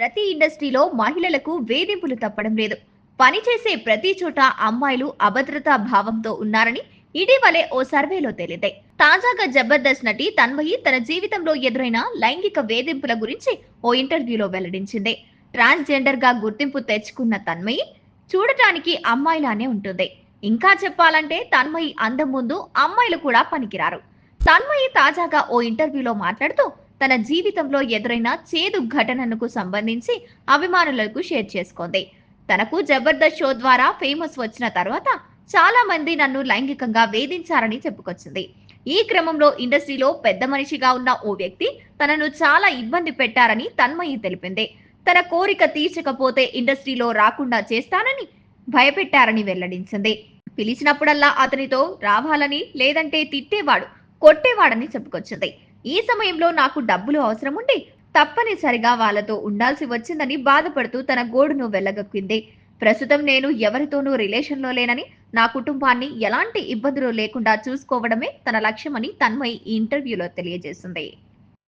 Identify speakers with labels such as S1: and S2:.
S1: ప్రతి ఇండస్ట్రీలో మహిళలకు వేధింపులు తప్పడం లేదు. పనిచేసే ప్రతి చోట అమ్మాయిలు అభద్రతా భావంతో ఉన్నారని ఇటీవలే ఓ సర్వేలో తేలింది. తాజాగా జబర్దస్త్ నటి తన్మయి తన జీవితంలో ఎదురైన లైంగిక వేధింపుల గురించి ఓ ఇంటర్వ్యూలో వెల్లడించింది. ట్రాన్స్జెండర్గా గుర్తింపు తెచ్చుకున్న తన్మయి చూడటానికి అమ్మాయిలానే ఉంటుంది. ఇంకా చెప్పాలంటే తన్మయి అందం ముందు అమ్మాయిలు కూడా పనికిరారు. తన్మయి తాజాగా ఓ ఇంటర్వ్యూలో మాట్లాడుతూ తన జీవితంలో ఎదురైన చేదు ఘటనకు సంబంధించి అభిమానులకు షేర్ చేసుకుంది. తనకు జబర్దస్త్ షో ద్వారా ఫేమస్ వచ్చిన తర్వాత చాలా మంది నన్ను లైంగికంగా వేధించారని చెప్పుకొచ్చింది. ఈ క్రమంలో ఇండస్ట్రీలో పెద్ద మనిషిగా ఉన్న ఓ వ్యక్తి తనను చాలా ఇబ్బంది పెట్టారని తన్మయి తెలిపింది. తన కోరిక తీర్చకపోతే ఇండస్ట్రీలో రాకుండా చేస్తానని భయపెట్టారని వెల్లడించింది. పిలిచినప్పుడల్లా అతనితో రావాలని లేదంటే తిట్టేవాడు కొట్టేవాడని చెప్పుకొచ్చింది. ఈ సమయంలో నాకు డబ్బులు అవసరం ఉండి తప్పనిసరిగా వాళ్ళతో ఉండాల్సి వచ్చిందని బాధపడుతూ తన గోడును వెళ్ళగక్కింది ప్రస్తుతం నేను ఎవరితోనూ రిలేషన్లో లేనని నా కుటుంబాన్ని ఎలాంటి ఇబ్బందులు లేకుండా చూసుకోవడమే తన లక్ష్యమని తన్మయ్ ఈ ఇంటర్వ్యూలో తెలియజేసింది.